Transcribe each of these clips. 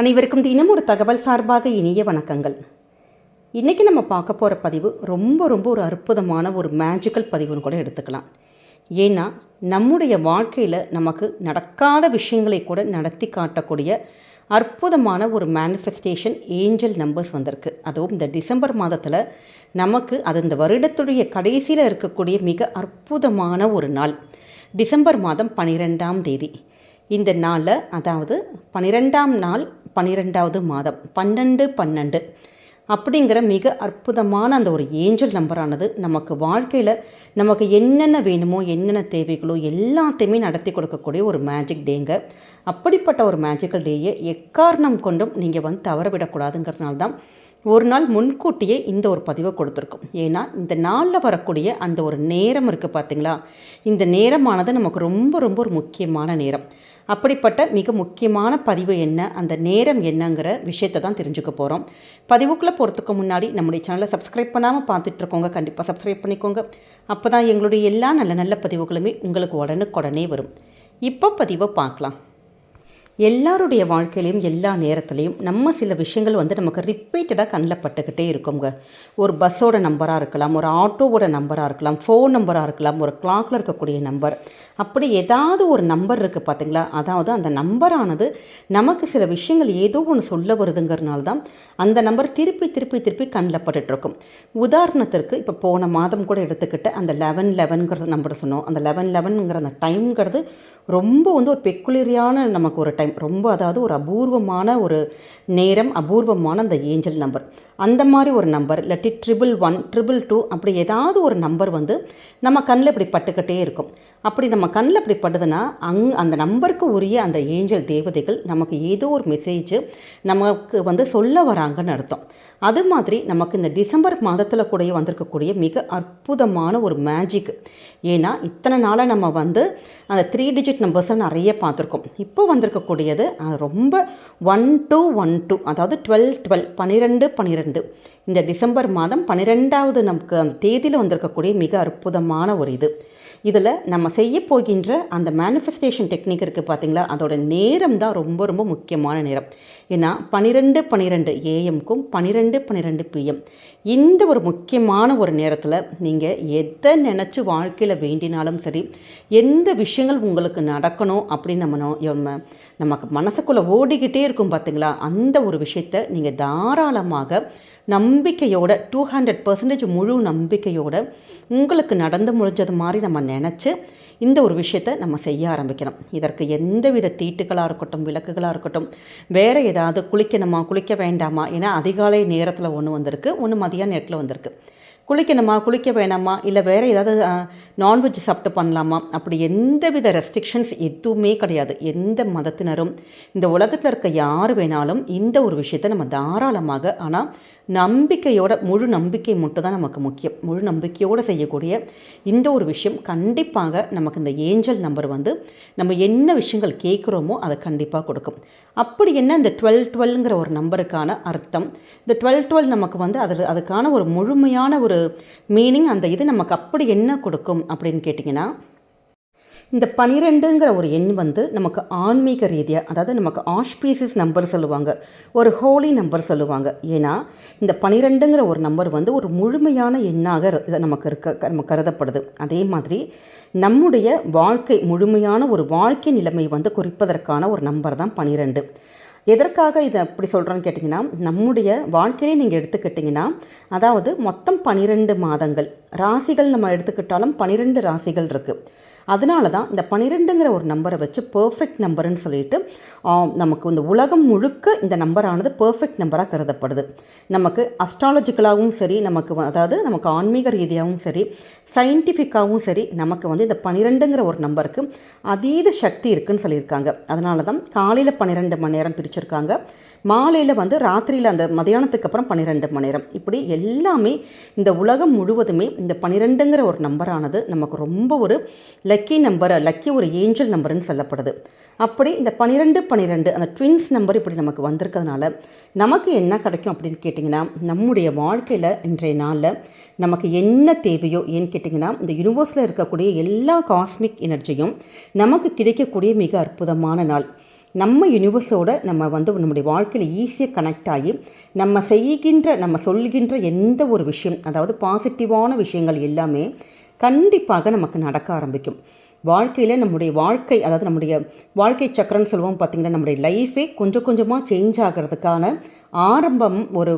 அனைவருக்கும் தினம் ஒரு தகவல் சார்பாக இனிய வணக்கங்கள். இன்றைக்கி நம்ம பார்க்க போகிற பதிவு ரொம்ப ரொம்ப ஒரு அற்புதமான ஒரு மேஜிக்கல் பதிவுன்னு கூட எடுத்துக்கலாம். ஏன்னா நம்முடைய வாழ்க்கையில் நமக்கு நடக்காத விஷயங்களை கூட நடத்தி காட்டக்கூடிய அற்புதமான ஒரு மேனிஃபெஸ்டேஷன் ஏஞ்சல் நம்பர்ஸ் வந்திருக்கு. அதுவும் இந்த டிசம்பர் மாதத்தில் நமக்கு அது இந்த வருடத்துடைய கடைசியில் இருக்கக்கூடிய மிக அற்புதமான ஒரு நாள். டிசம்பர் மாதம் பனிரெண்டாம் தேதி. இந்த நாளில் அதாவது பனிரெண்டாம் நாள் பன்னிரெண்டாவது மாதம். பன்னெண்டு பன்னெண்டு. அப்படிங்கிற மிக அற்புதமான அந்த ஒரு ஏஞ்சல் நம்பரானது நமக்கு வாழ்க்கையில் நமக்கு என்னென்ன வேணுமோ என்னென்ன தேவைகளோ எல்லாத்தையுமே நடத்தி கொடுக்கக்கூடிய ஒரு மேஜிக் டேங்க அப்படிப்பட்ட ஒரு மேஜிக்கல் டேயை எக்காரணம் கொண்டும் நீங்கள் வந்து தவற விடக்கூடாதுங்கிறதுனால தான் ஒரு நாள் முன்கூட்டியே இந்த ஒரு பதிவை கொடுத்துருக்கோம். ஏன்னா இந்த நாளில் வரக்கூடிய அந்த ஒரு நேரம் இருக்குது பார்த்தீங்களா இந்த நேரமானது நமக்கு ரொம்ப ரொம்ப ஒரு முக்கியமான நேரம். அப்படிப்பட்ட மிக முக்கியமான பதிவு என்ன அந்த நேரம் என்னங்கிற விஷயத்தை தான் தெரிஞ்சுக்க போகிறோம் பதிவுக்குள்ளே போகிறதுக்கு முன்னாடி நம்முடைய சேனலை சப்ஸ்கிரைப் பண்ணாமல் பார்த்துட்ருக்கோங்க. கண்டிப்பாக சப்ஸ்கிரைப் பண்ணிக்கோங்க. அப்போ தான் எங்களுடைய எல்லா நல்ல நல்ல பதிவுகளுமே உங்களுக்கு உடனுக்குடனே வரும். இப்போ பதிவை பார்க்கலாம். எல்லாருடைய வாழ்க்கையிலையும் எல்லா நேரத்துலையும் நம்ம சில விஷயங்கள் வந்து நமக்கு ரிப்பீட்டடாக கண்ணில் பட்டுக்கிட்டே இருக்குங்க. ஒரு பஸ்ஸோட நம்பராக இருக்கலாம் ஒரு ஆட்டோவோட நம்பராக இருக்கலாம் ஃபோன் நம்பராக இருக்கலாம் ஒரு கிளாக்கில் இருக்கக்கூடிய நம்பர் அப்படி ஏதாவது ஒரு நம்பர் இருக்குது பார்த்தீங்களா அதாவது அந்த நம்பரானது நமக்கு சில விஷயங்கள் ஏதோ ஒன்று சொல்ல வருதுங்கிறனால தான் அந்த நம்பர் திருப்பி திருப்பி திருப்பி கண்ணில் பட்டுட்ருக்கும் உதாரணத்திற்கு இப்போ போன மாதம் கூட எடுத்துக்கிட்டு அந்த லெவன் லெவன்கிற நம்பர் சொன்னோம். அந்த லெவன் லெவனுங்கிற அந்த டைம்ங்கிறது ரொம்ப வந்து ஒரு பெக்குலரியான நமக்கு ஒரு டைம் ரொம்ப அதாவது ஒரு அபூர்வமான ஒரு நேரம் அபூர்வமான அந்த ஏஞ்சல் நம்பர் அந்த மாதிரி ஒரு நம்பர் இல்லாட்டி ட்ரிபிள் ஒன் ட்ரிபிள் டூ அப்படி ஏதாவது ஒரு நம்பர் வந்து நம்ம கண்ணில் இப்படி பட்டுக்கிட்டே இருக்கும். அப்படி நம்ம கண்ணில் அப்படி படுதுன்னா அங் அந்த நம்பருக்கு உரிய அந்த ஏஞ்சல் தேவதைகள் நமக்கு ஏதோ ஒரு மெசேஜ் நமக்கு வந்து சொல்ல வராங்கன்னு அர்த்தம். அது மாதிரி நமக்கு இந்த டிசம்பர் மாதத்தில் கூட வந்திருக்கக்கூடிய மிக அற்புதமான ஒரு மேஜிக் ஏன்னா இத்தனை நாளாக நம்ம வந்து அந்த த்ரீ டிஜிட் நம்பர்ஸை நிறைய பார்த்துருக்கோம். இப்போ வந்திருக்கக்கூடியது ரொம்ப ஒன் டூ ஒன் டூ அதாவது டுவெல் டுவெல் பன்னிரெண்டு பன்னிரெண்டு இந்த டிசம்பர் மாதம் பன்னிரெண்டாவது நமக்கு அந்த தேதியில் வந்திருக்கக்கூடிய மிக அற்புதமான ஒரு இது. இதில் நம்ம செய்ய போகின்ற அந்த மேனிஃபெஸ்டேஷன் டெக்னிக் இருக்குது பார்த்தீங்களா? அதோட நேரம் தான் ரொம்ப ரொம்ப முக்கியமான நேரம். ஏன்னா பன்னிரெண்டு பன்னிரெண்டு ஏஎம்க்கும் பன்னிரெண்டு பன்னிரெண்டு பிஎம் இந்த ஒரு முக்கியமான ஒரு நேரத்தில் நீங்கள் எதை நினச்சி வாழ்க்கையில் வேண்டினாலும் சரி எந்த விஷயங்கள் உங்களுக்கு நடக்கணும் அப்படின்னு நம்ம நோ- நம்ம நமக்கு மனசுக்குள்ளே ஓடிக்கிட்டே இருக்கும் பார்த்தீங்களா? அந்த ஒரு விஷயத்தை நீங்கள் தாராளமாக நம்பிக்கையோட டூ ஹண்ட்ரட் பர்சன்டேஜ் முழு நம்பிக்கையோட உங்களுக்கு நடந்து முடிஞ்சது மாதிரி நம்ம நினச்சி இந்த ஒரு விஷயத்தை நம்ம செய்ய ஆரம்பிக்கணும். இதற்கு எந்தவித தீட்டுகளாக இருக்கட்டும் விளக்குகளாக இருக்கட்டும் வேறு ஏதாவது குளிக்கணுமா குளிக்க வேண்டாமா ஏன்னா அதிகாலை நேரத்தில் ஒன்று வந்திருக்கு ஒன்று மதியான நேரத்தில் வந்திருக்கு. குளிக்கணுமா குளிக்க வேணாமா இல்லை வேறு ஏதாவது நான்வெஜ் சாப்பிட்டு பண்ணலாமா? அப்படி எந்த வித ரெஸ்ட்ரிக்ஷன்ஸ் எதுவுமே கிடையாது. எந்த மதத்தினரும் இந்த உலகத்தில் இருக்க யார் வேணாலும் இந்த ஒரு விஷயத்தை நம்ம தாராளமாக ஆனால் நம்பிக்கையோட முழு நம்பிக்கை மட்டும் தான் நமக்கு முக்கியம். முழு நம்பிக்கையோடு செய்யக்கூடிய இந்த ஒரு விஷயம் கண்டிப்பாக நமக்கு இந்த ஏஞ்சல் நம்பர் வந்து நம்ம என்ன விஷயங்கள் கேட்குறோமோ அதை கண்டிப்பாக கொடுக்கும். அப்படி என்ன இந்த டுவெல் டுவெல்ங்கிற ஒரு நம்பருக்கான அர்த்தம்? இந்த டுவெல் டுவெல் நமக்கு வந்து அதில் அதுக்கான ஒரு முழுமையான ஒரு மீனிங் அந்த இது நமக்கு அப்படி என்ன கொடுக்கும் அப்படின்னு கேட்டிங்கன்னா இந்த பனிரெண்டுங்கிற ஒரு எண் வந்து நமக்கு ஆன்மீக ரீதியாக அதாவது நமக்கு ஆஷ்பீசிஸ் நம்பர் சொல்லுவாங்க ஒரு ஹோலி நம்பர் சொல்லுவாங்க. ஏன்னா இந்த பனிரெண்டுங்கிற ஒரு நம்பர் வந்து ஒரு முழுமையான எண்ணாக நமக்கு இருக்க நம்ம கருதப்படுது. அதே மாதிரி நம்முடைய வாழ்க்கை முழுமையான ஒரு வாழ்க்கை நிலைமை வந்து குறிப்பதற்கான ஒரு நம்பர் தான் பனிரெண்டு. எதற்காக இதை அப்படி சொல்கிறோன்னு கேட்டிங்கன்னா நம்முடைய வாழ்க்கையிலே நீங்கள் எடுத்துக்கிட்டிங்கன்னா அதாவது மொத்தம் பன்னிரெண்டு மாதங்கள். ராசிகள் நம்ம எடுத்துக்கிட்டாலும் பன்னிரெண்டு ராசிகள் இருக்குது அதனால தான் இந்த பன்னிரெண்டுங்கிற ஒரு நம்பரை வச்சு பர்ஃபெக்ட் நம்பர்னு சொல்லிட்டு நமக்கு இந்த உலகம் முழுக்க இந்த நம்பரானது பர்ஃபெக்ட் நம்பராக கருதப்படுது. நமக்கு அஸ்ட்ராலஜிக்கலாகவும் சரி நமக்கு அதாவது நமக்கு ஆன்மீக ரீதியாகவும் சரி சயின்டிஃபிக்காகவும் சரி நமக்கு வந்து இந்த பன்னிரெண்டுங்கிற ஒரு நம்பருக்கு அதீத சக்தி இருக்குன்னு சொல்லியிருக்காங்க. அதனால தான் காலையில் பன்னிரெண்டு மணி நேரம் பிரிச்சிருக்காங்க. மாலையில் வந்து ராத்திரியில் அந்த மதியானத்துக்கு அப்புறம் பன்னிரெண்டு மணி நேரம். இப்படி எல்லாமே இந்த உலகம் முழுவதுமே இந்த பன்னிரெண்டுங்கிற ஒரு நம்பரானது நமக்கு ரொம்ப ஒரு லக்கி நம்பர் லக்கி ஒரு ஏஞ்சல் நம்பர்னு சொல்லப்படுது. அப்படி இந்த பன்னிரெண்டு பன்னிரெண்டு அந்த ட்வின்ஸ் நம்பர் இப்படி நமக்கு வந்திருக்கிறதுனால நமக்கு என்ன கிடைக்கும் அப்படின்னு கேட்டிங்கன்னா நம்முடைய வாழ்க்கையில் இன்றைய நாளில் நமக்கு என்ன தேவையோ ஏன்னு கேட்டிங்கன்னா இந்த யூனிவர்ஸில் இருக்கக்கூடிய எல்லா காஸ்மிக் எனர்ஜியும் நமக்கு கிடைக்கக்கூடிய மிக அற்புதமான நாள். நம்ம யூனிவர்ஸோட நம்ம வந்து நம்முடைய வாழ்க்கையில் ஈஸியாக கனெக்ட் ஆகி நம்ம செய்கின்ற நம்ம சொல்கின்ற எந்த ஒரு விஷயம் அதாவது பாசிட்டிவான விஷயங்கள் எல்லாமே கண்டிப்பாக நமக்கு நடக்க ஆரம்பிக்கும். வாழ்க்கையில் நம்முடைய வாழ்க்கை அதாவது நம்முடைய வாழ்க்கை சக்கரம்னு சொல்லுவோம் பார்த்திங்கன்னா நம்முடைய லைஃபே கொஞ்சம் கொஞ்சமாக சேஞ்ச் ஆகிறதுக்கான ஆரம்பம் ஒரு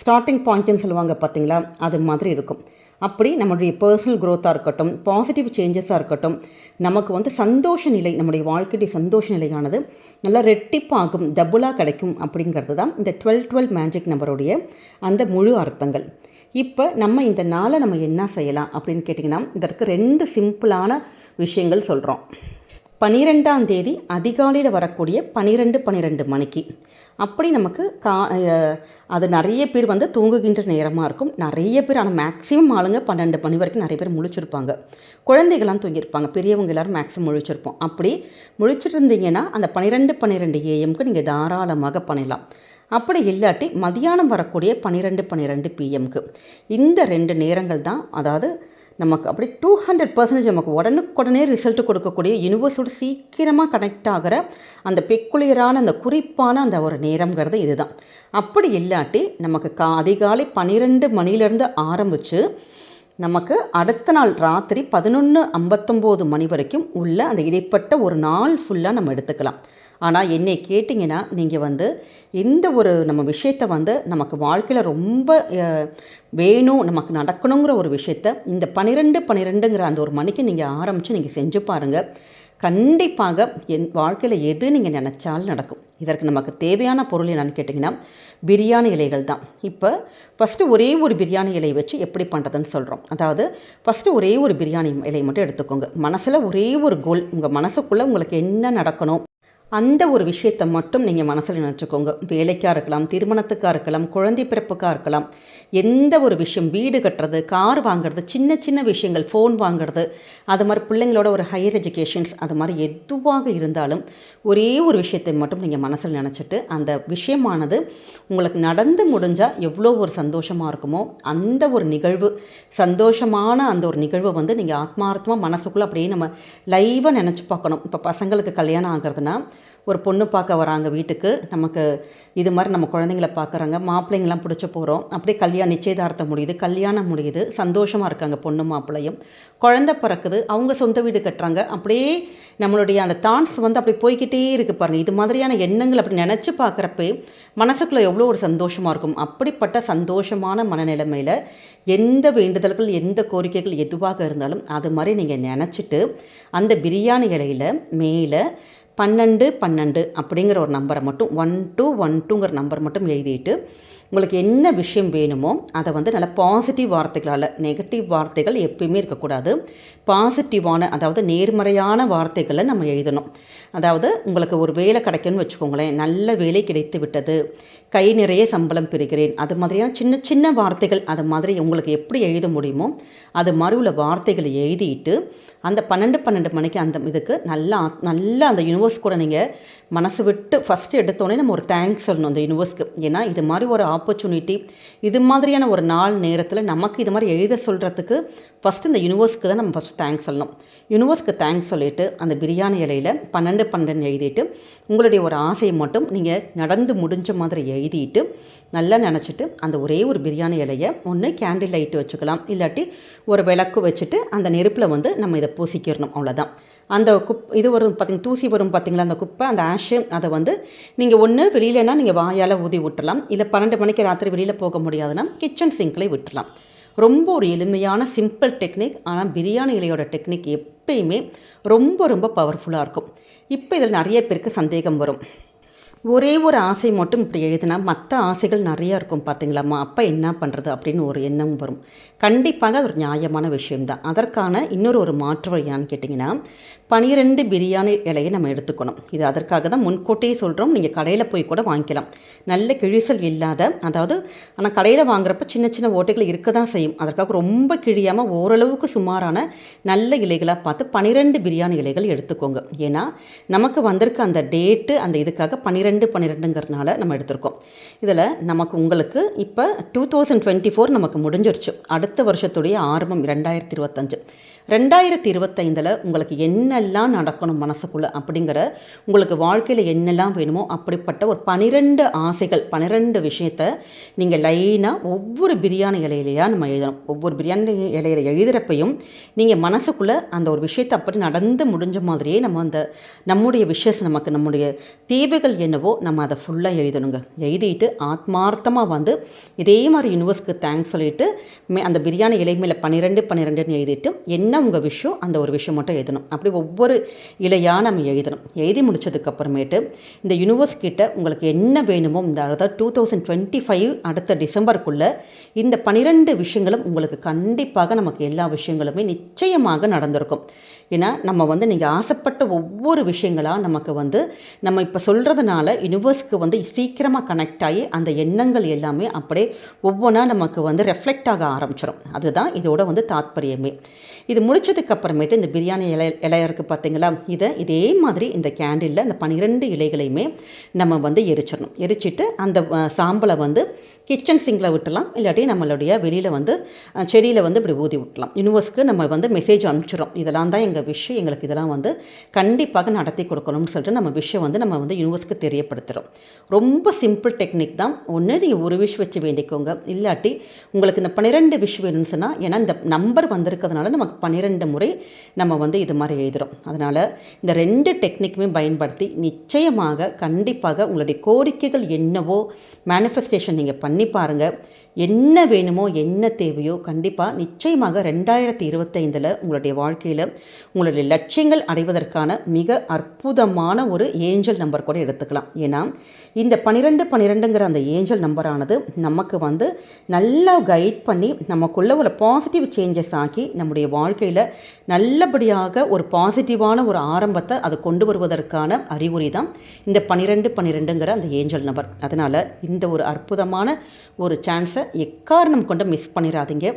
ஸ்டார்டிங் பாயிண்ட்டுன்னு சொல்லுவாங்க பார்த்திங்களா அது மாதிரி இருக்கும். அப்படி நம்மளுடைய பர்சனல் க்ரோத்தாக இருக்கட்டும் பாசிட்டிவ் சேஞ்சஸாக இருக்கட்டும் நமக்கு வந்து சந்தோஷ நிலை நம்முடைய வாழ்க்கையுடைய சந்தோஷ நிலையானது நல்லா ரெட்டிப்பாகும் டபுளாக கிடைக்கும் அப்படிங்கிறது தான் இந்த டுவெல் டுவெல் மேஜிக் நம்பருடைய அந்த முழு அர்த்தங்கள். இப்போ நம்ம இந்த நாளை நம்ம என்ன செய்யலாம் அப்படின்னு கேட்டிங்கன்னா இதற்கு ரெண்டு சிம்பிளான விஷயங்கள் சொல்கிறோம் பனிரெண்டாம் தேதி அதிகாலையில் வரக்கூடிய பனிரெண்டு பன்னிரெண்டு மணிக்கு. அப்படி நமக்கு கா அது நிறைய பேர் வந்து தூங்குகின்ற நேரமாக இருக்கும். நிறைய பேர் ஆனால் மேக்ஸிமம் ஆளுங்க பன்னெண்டு மணி வரைக்கும் நிறைய பேர் முழிச்சிருப்பாங்க. குழந்தைகள்லாம் தூங்கியிருப்பாங்க. பெரியவங்க எல்லோரும் மேக்ஸிமம் முழிச்சிருப்போம். அப்படி முழிச்சிருந்தீங்கன்னா அந்த பன்னிரெண்டு பன்னிரெண்டு ஏஎம்க்கு நீங்கள் தாராளமாக பண்ணலாம் அப்படி இல்லாட்டி மதியானம் வரக்கூடிய பன்னிரெண்டு பன்னிரெண்டு பிஎம்க்கு இந்த ரெண்டு நேரங்கள் தான் அதாவது நமக்கு அப்படி டூ ஹண்ட்ரட் பர்சன்டேஜ் நமக்கு உடனுக்குடனே ரிசல்ட் கொடுக்கக்கூடிய யூனிவர்ஸோடு சீக்கிரமாக கனெக்ட் ஆகிற அந்த பெக்குலியரான அந்த குறிப்பான அந்த ஒரு நேரங்கிறது இதுதான். அப்படி இல்லாட்டி நமக்கு கா அதிகாலை பன்னிரெண்டு மணிலேருந்து ஆரம்பித்து நமக்கு அடுத்த நாள் ராத்திரி பதினொன்று ஐம்பத்தொம்போது மணி வரைக்கும் உள்ள அந்த இடைப்பட்ட ஒரு நாள் ஃபுல்லாக நம்ம எடுத்துக்கலாம். ஆனால் என்னை கேட்டிங்கன்னா நீங்கள் வந்து இந்த ஒரு நம்ம விஷயத்த வந்து நமக்கு வாழ்க்கையில் ரொம்ப வேணும் நமக்கு நடக்கணுங்கிற ஒரு விஷயத்த இந்த பன்னிரெண்டு பன்னிரெண்டுங்கிற அந்த ஒரு மணிக்கு நீங்கள் ஆரம்பித்து நீங்கள் செஞ்சு பாருங்கள் கண்டிப்பாக என் வாழ்க்கையில் எது நீங்கள் நினச்சாலும் நடக்கும். இதற்கு நமக்கு தேவையான பொருள் என்னென்னு கேட்டிங்கன்னா பிரியாணி இலைகள் தான். இப்போ ஃபஸ்ட்டு ஒரே ஒரு பிரியாணி இலையை வச்சு எப்படி பண்ணுறதுன்னு சொல்கிறோம் அதாவது ஃபஸ்ட்டு ஒரே ஒரு பிரியாணி இலையை மட்டும் எடுத்துக்கோங்க. மனசில் ஒரே ஒரு கோல் உங்கள் மனசுக்குள்ளே உங்களுக்கு என்ன நடக்கணும் அந்த ஒரு விஷயத்தை மட்டும் நீங்கள் மனசில் நினச்சிக்கோங்க. வேலைக்காக இருக்கலாம் திருமணத்துக்காக இருக்கலாம் குழந்தை பிறப்புக்காக இருக்கலாம். எந்த ஒரு விஷயம் வீடு கட்டுறது கார் வாங்குறது சின்ன சின்ன விஷயங்கள் ஃபோன் வாங்குறது அது மாதிரி பிள்ளைங்களோட ஒரு ஹையர் எஜுகேஷன்ஸ் அது மாதிரி எதுவாக இருந்தாலும் ஒரே ஒரு விஷயத்தை மட்டும் நீங்கள் மனசில் நினச்சிட்டு அந்த விஷயமானது உங்களுக்கு நடந்து முடிஞ்சால் எவ்வளோ ஒரு சந்தோஷமாக இருக்குமோ அந்த ஒரு நிகழ்வு சந்தோஷமான அந்த ஒரு நிகழ்வை வந்து நீங்கள் ஆத்மார்த்தமாக மனசுக்குள்ளே அப்படியே நம்ம லைவாக நினச்சி பார்க்கணும். இப்போ பசங்களுக்கு கல்யாணம் ஆகிறதுனா ஒரு பொண்ணு பார்க்க வராங்க வீட்டுக்கு. நமக்கு இது மாதிரி நம்ம குழந்தைங்கள பார்க்குறாங்க. மாப்பிள்ளைங்களாம் பிடிச்ச போகிறோம் அப்படியே கல்யாணம் நிச்சயதார்த்தம் முடியுது. கல்யாணம் முடியுது. சந்தோஷமாக இருக்காங்க பொண்ணு மாப்பிள்ளையும். குழந்த பிறக்குது. அவங்க சொந்த வீடு கட்டுறாங்க. அப்படியே நம்மளுடைய அந்த தான்ஸ் வந்து அப்படி போய்கிட்டே இருக்குது பாருங்கள் இது மாதிரியான எண்ணங்கள் அப்படி நினச்சி பார்க்குறப்ப மனசுக்குள்ளே எவ்வளோ ஒரு சந்தோஷமாக இருக்கும். அப்படிப்பட்ட சந்தோஷமான மனநிலைமையில் எந்த வேண்டுதல்கள் எந்த கோரிக்கைகள் எதுவாக இருந்தாலும் அது மாதிரி நீங்கள் நினச்சிட்டு அந்த பிரியாணி இலையில் மேலே பன்னெண்டு பன்னெண்டு அப்படிங்கிற ஒரு நம்பரை மட்டும் ஒன் டூ ஒன் டூங்கிற நம்பர் மட்டும் எழுதிட்டு உங்களுக்கு என்ன விஷயம் வேணுமோ அதை வந்து நல்ல பாசிட்டிவ் வார்த்தைகளால் நெகட்டிவ் வார்த்தைகள் எப்பயுமே இருக்கக்கூடாது. பாசிட்டிவான அதாவது நேர்மறையான வார்த்தைகளை நம்ம எழுதணும். அதாவது உங்களுக்கு ஒரு வேலை கிடைக்கும்னு வச்சுக்கோங்களேன் நல்ல வேலை கிடைத்து விட்டது கை நிறைய சம்பளம் பெறுகிறேன் அது மாதிரியான சின்ன சின்ன வார்த்தைகள் அது மாதிரி உங்களுக்கு எப்படி எழுத முடியுமோ அது மாதிரி உள்ள வார்த்தைகளை எழுதிட்டு அந்த பன்னெண்டு பன்னெண்டு மணிக்கு அந்த இதுக்கு நல்லா நல்லா அந்த யூனிவர்ஸ் கூட நீங்கள் மனசு விட்டு ஃபஸ்ட்டு எடுத்தோடனே நம்ம ஒரு தேங்க்ஸ் சொல்லணும் அந்த யூனிவர்ஸ்க்கு ஏன்னா இது மாதிரி ஒரு ஆப்பர்ச்சுனிட்டி இது மாதிரியான ஒரு நாள் நேரத்தில் நமக்கு இது மாதிரி எழுத சொல்கிறதுக்கு ஃபஸ்ட்டு இந்த யூனிவர்ஸ்க்கு தான் நம்ம ஃபஸ்ட் தேங்க்ஸ் சொல்லணும். யூனிவர்ஸ்க்கு தேங்க்ஸ் சொல்லிவிட்டு அந்த பிரியாணி இலையில் பன்னெண்டு பன்னெண்டு எழுதிட்டு உங்களுடைய ஒரு ஆசையை மட்டும் நீங்கள் நடந்து முடிஞ்ச மாதிரி எழுதிட்டு நல்லா நினச்சிட்டு அந்த ஒரே ஒரு பிரியாணி இலையை ஒன்று கேண்டில் லைட்டு வச்சுக்கலாம். இல்லாட்டி ஒரு விளக்கு வச்சுட்டு அந்த நெருப்பில் வந்து நம்ம இதை பூசிக்கிறணும். அவ்வளோதான் அந்த குப் இது வரும் பார்த்திங்க தூசி வரும் பார்த்திங்களா அந்த குப்பை அந்த ஆஷு அதை வந்து நீங்கள் ஒன்று வெளியிலனா நீங்கள் வாயால் ஊதி விட்டுலாம் இல்லை பன்னெண்டு மணிக்கு ராத்திரி வெளியில் போக முடியாதுன்னா கிச்சன் சிங்கில் விட்டுலாம் ரொம்ப ஒரு எளிமையான சிம்பிள் டெக்னிக் ஆனால் பிரியாணி இலையோட டெக்னிக் எப்பயுமே ரொம்ப ரொம்ப பவர்ஃபுல்லாக இருக்கும். இப்போ இதில் நிறைய பேருக்கு சந்தேகம் வரும். ஒரே ஒரு ஆசை மட்டும் இப்படி எழுதினா மற்ற ஆசைகள் நிறையா இருக்கும் பார்த்தீங்களாம்மா அப்போ என்ன பண்ணுறது அப்படின்னு ஒரு எண்ணம் வரும். கண்டிப்பாக அது ஒரு நியாயமான விஷயம்தான். அதற்கான இன்னொரு ஒரு மாற்று வழியான்னு கேட்டிங்கன்னா பனிரெண்டு பிரியாணி இலையை நம்ம எடுத்துக்கணும். இது அதற்காக தான் முன்கூட்டியே சொல்கிறோம் நீங்கள் கடையில் போய் கூட வாங்கிக்கலாம். நல்ல கிழிசல் இல்லாத அதாவது ஆனால் கடையில் வாங்குறப்ப சின்ன சின்ன ஓட்டைகள் இருக்க தான் செய்யும். அதற்காக ரொம்ப கிழியாமல் ஓரளவுக்கு சுமாரான நல்ல இலைகளாக பார்த்து பனிரெண்டு பிரியாணி இலைகள் எடுத்துக்கோங்க. ஏன்னா நமக்கு வந்திருக்க அந்த டேட்டு அந்த இதுக்காக ரெண்டு பன்னிரெண்டுங்கிறதுனால நம்ம எடுத்திருக்கோம். இதில் நமக்கு உங்களுக்கு இப்போ டூ தௌசண்ட் டுவெண்ட்டி ஃபோர் நமக்கு முடிஞ்சிருச்சு. அடுத்த வருஷத்துடைய ஆரம்பம் ரெண்டாயிரத்தி இருபத்தஞ்சு. ரெண்டாயிரத்தி இருபத்தைந்தில் உங்களுக்கு என்னெல்லாம் நடக்கணும் மனசுக்குள்ளே அப்படிங்கிற உங்களுக்கு வாழ்க்கையில் என்னெல்லாம் வேணுமோ அப்படிப்பட்ட ஒரு பனிரெண்டு ஆசைகள் பன்னிரெண்டு விஷயத்த நீங்கள் லைனாக ஒவ்வொரு பிரியாணி இலையிலையாக நம்ம எழுதணும். ஒவ்வொரு பிரியாணி இலையில எழுதுகிறப்பையும் நீங்கள் மனசுக்குள்ளே அந்த ஒரு விஷயத்தை அப்படி நடந்து முடிஞ்ச மாதிரியே நம்ம அந்த நம்முடைய விஷஸ் நமக்கு நம்முடைய தேவைகள் என்னவோ நம்ம அதை ஃபுல்லாக எழுதணுங்க. எழுதிட்டு ஆத்மார்த்தமாக வந்து இதே மாதிரி யூனிவர்ஸ்க்கு தேங்க்ஸ் சொல்லிட்டு மே அந்த பிரியாணி இலை மேலே பன்னிரெண்டு பன்னிரெண்டுன்னு எழுதிட்டு என்ன உங்கள் விஷயம்? அந்த ஒரு விஷயம் மட்டும் எழுதணும். அப்படி ஒவ்வொரு இலையாக நம்ம எழுதணும். எழுதி முடிச்சதுக்கப்புறமேட்டு இந்த யூனிவர்ஸ் கிட்ட உங்களுக்கு என்ன வேணுமோ இந்த அதாவது டூ தௌசண்ட் டுவெண்ட்டி ஃபைவ் அடுத்த டிசம்பருக்குள்ளே இந்த பன்னிரெண்டு விஷயங்களும் உங்களுக்கு கண்டிப்பாக நமக்கு எல்லா விஷயங்களுமே நிச்சயமாக நடந்திருக்கும். ஏன்னா நம்ம வந்து நீங்கள் ஆசைப்பட்ட ஒவ்வொரு விஷயங்களாக நமக்கு வந்து நம்ம இப்போ சொல்கிறதுனால யூனிவர்ஸ்க்கு வந்து சீக்கிரமாக கனெக்ட் ஆகி அந்த எண்ணங்கள் எல்லாமே அப்படியே ஒவ்வொன்றா நமக்கு வந்து ரெஃப்ளெக்ட் ஆக ஆரம்பிச்சிடும் அதுதான் இதோட வந்து தாத்பரியமே. இது முடிச்சதுக்கு அப்புறமேட்டு இந்த பிரியாணி இலை இலையருக்கு இருக்குது பார்த்தீங்களா இதை இதே மாதிரி இந்த கேண்டிலில் அந்த பன்னிரெண்டு இலைகளையுமே நம்ம வந்து எரிச்சிடணும். எரிச்சிட்டு அந்த சாம்பலை வந்து கிச்சன் சிங்கில் விட்டலாம் இல்லாட்டி நம்மளுடைய வெளியில் வந்து செடியில் வந்து இப்படி ஊதி விட்டலாம். யூனிவர்ஸ்க்கு நம்ம வந்து மெசேஜ் அனுப்பிச்சிடும் இதெல்லாம் தான் எங்கள் விஷயம் எங்களுக்கு இதெல்லாம் வந்து கண்டிப்பாக நடத்தி கொடுக்கணும்னு சொல்லிட்டு நம்ம விஷயம் வந்து நம்ம வந்து யூனிவர்ஸ்க்கு தெரியப்படுத்துகிறோம் ரொம்ப சிம்பிள் டெக்னிக் தான். ஒன்று நீங்கள் ஒரு விஷ் வச்சு வேண்டிக்கோங்க. இல்லாட்டி உங்களுக்கு இந்த பன்னிரெண்டு விஷ் வேணும்னு சொன்னால் ஏன்னா இந்த நம்பர் வந்திருக்கிறதுனால நமக்கு பன்னிரெண்டு முறை நம்ம வந்து இது மாதிரி எழுதுகிறோம் அதனால் இந்த ரெண்டு டெக்னிக்குமே பயன்படுத்தி நிச்சயமாக கண்டிப்பாக உங்களுடைய கோரிக்கைகள் என்னவோ மேனிஃபெஸ்டேஷன் நீங்கள் பண்ணி பாருங்கள் என்ன வேணுமோ என்ன தேவையோ கண்டிப்பாக நிச்சயமாக ரெண்டாயிரத்தி இருபத்தைந்தில் உங்களுடைய வாழ்க்கையில் உங்களுடைய லட்சியங்கள் அடைவதற்கான மிக அற்புதமான ஒரு ஏஞ்சல் நம்பர் கூட எடுத்துக்கலாம். ஏன்னா இந்த பன்னிரெண்டு பன்னிரெண்டுங்கிற அந்த ஏஞ்சல் நம்பரானது நமக்கு வந்து நல்லா கைட் பண்ணி நமக்குள்ள ஒரு பாசிட்டிவ் சேஞ்சஸ் ஆக்கி நம்முடைய வாழ்க்கையில் நல்லபடியாக ஒரு பாசிட்டிவான ஒரு ஆரம்பத்தை அது கொண்டு வருவதற்கான அறிகுறி தான் இந்த பன்னிரெண்டு பன்னிரெண்டுங்கிற அந்த ஏஞ்சல் நம்பர். அதனால் இந்த ஒரு அற்புதமான ஒரு சான்ஸை எக்காரணம் கொண்டு மிஸ் பண்ணிடாதீங்க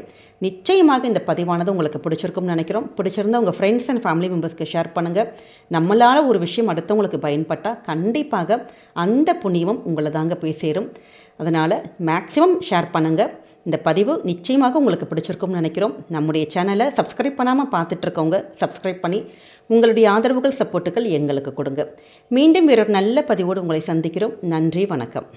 நிச்சயமாக இந்த பதிவானது உங்களுக்கு பிடிச்சிருக்கும்னு நினைக்கிறோம். பிடிச்சிருந்தா உங்கள் ஃப்ரெண்ட்ஸ் அண்ட் ஃபேமிலி மெம்பர்ஸ்க்கு ஷேர் பண்ணுங்கள் நம்மளால் ஒரு விஷயம் அடுத்தவங்களுக்கு பயன்பட்டால் கண்டிப்பாக அந்த புண்ணியமும் உங்களை தாங்க போய் சேரும். அதனால் மேக்ஸிமம் ஷேர் பண்ணுங்கள் இந்த பதிவு நிச்சயமாக உங்களுக்கு பிடிச்சிருக்கும்னு நினைக்கிறோம். நம்முடைய சேனலை சப்ஸ்கிரைப் பண்ணாமல் பார்த்துட்ருக்கவங்க சப்ஸ்கிரைப் பண்ணி உங்களுடைய ஆதரவுகள் சப்போர்ட்டுகள் எங்களுக்கு கொடுங்க. மீண்டும் வேறொரு நல்ல பதிவோடு உங்களை சந்திக்கிறோம். நன்றி வணக்கம்.